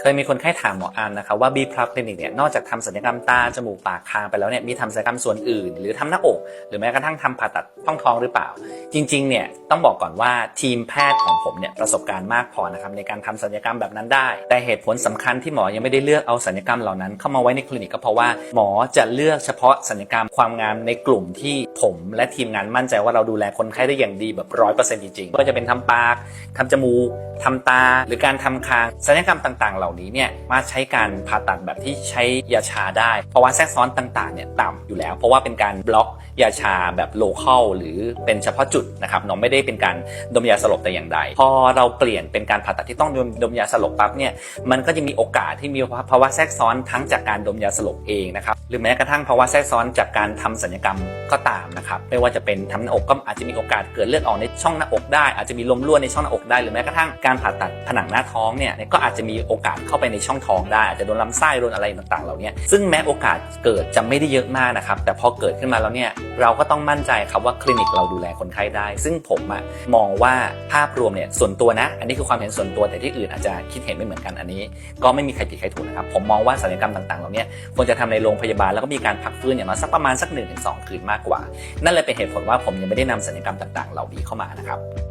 เคยมีคนไข้ถามหมออามนะครับว่า B Plus Clinic เนี่ยนอกจากทำศัลยกรรมตา จมูกปากคางไปแล้วเนี่ยมีทำศัลยกรรมส่วนอื่น หรือทำหน้าอก หรือแม้กระทั่งทำผ่าตัดท้องท้องหรือเปล่า จริงๆเนี่ยต้องบอกก่อนว่าทีมแพทย์ของผมเนี่ยประสบการณ์มากพอนะครับในการทำศัลยกรรมแบบนั้นได้ แต่เหตุผลสำคัญที่หมอยังไม่ได้เลือกเอาศัลยกรรมเหล่านั้น เข้ามาไว้ในคลินิกก็เพราะว่าหมอจะเลือกเฉพาะศัลยกรรมความงามในกลุ่มที่ผมและทีมงานมั่นใจว่าเราดูแลคนไข้ได้อย่างดีแบบร้อยเปอร์เซ็นต์จริงๆไม่ว่าจะเป็นทำปากทำจมูกทำตา หรือการทำคางศัลยกรรมต่างๆเหล่านี้เนี่ยมาใช้การผ่าตัดแบบที่ใช้ยาชาได้ เพราะว่าแทรกซ้อนต่างๆเนี่ยต่ำอยู่แล้ว เพราะว่าเป็นการบล็อกยาชาแบบโลเคอลหรือเป็นเฉพาะจุดนะครับน้องไม่ได้เป็นการดมยาสลบแต่อย่างใด พอเราเปลี่ยนเป็นการผ่าตัดที่ต้องดมดมยาสลบปั๊บเนี่ยมันก็จะมีโอกาสที่มีภาวะแทรกซ้อนทั้งจากการดมยาสลบเองนะครับหรือแม้กระทั่งภาวะแทรกซ้อนจากการทำศัลยกรรมก็ตามนะครับไม่ว่าจะเป็นทำหน้าอกก็อาจจะมีโอกาสเกิดเลือดออกในช่องหน้าอกได้ อาจจะมีลมรั่วในช่องหน้าอกได้ หรือแม้กระทั่งการผ่าตัดผนังหน้าท้องเนี่ยก็อาจจะมีโอกาสเข้าไปในช่องท้องได้อาจจะโดนลำไส้โดนอะไรต่างๆเหล่านี้ซึ่งแม้โอกาสเกิดจะไม่ได้เยอะมากนะครับแต่พอเกิดขึ้นมาแล้วเนี่ยเราก็ต้องมั่นใจครับว่าคลินิกเราดูแลคนไข้ได้ ซึ่งผมอะมองว่าภาพรวมเนี่ยส่วนตัวนะ อันนี้คือความเห็นส่วนตัวแต่ที่อื่นอาจจะคิดเห็นไม่เหมือนกันอันนี้ ก็ไม่มีใครผิดใครถูกนะครับผมมองว่าศัลยกรรมต่างๆเหล่านี้ควรจะทำในโรงพยาบาลแล้วก็มีการพักฟื้นอย่างน้อยสักประมาณสัก1นถึงสคืนมากกว่า นั่นเลยเป็นเหตุผลว่าผมยังไม่ได้นำศัลยกรรมต่างๆ เหล่านี้เข้ามานะครับ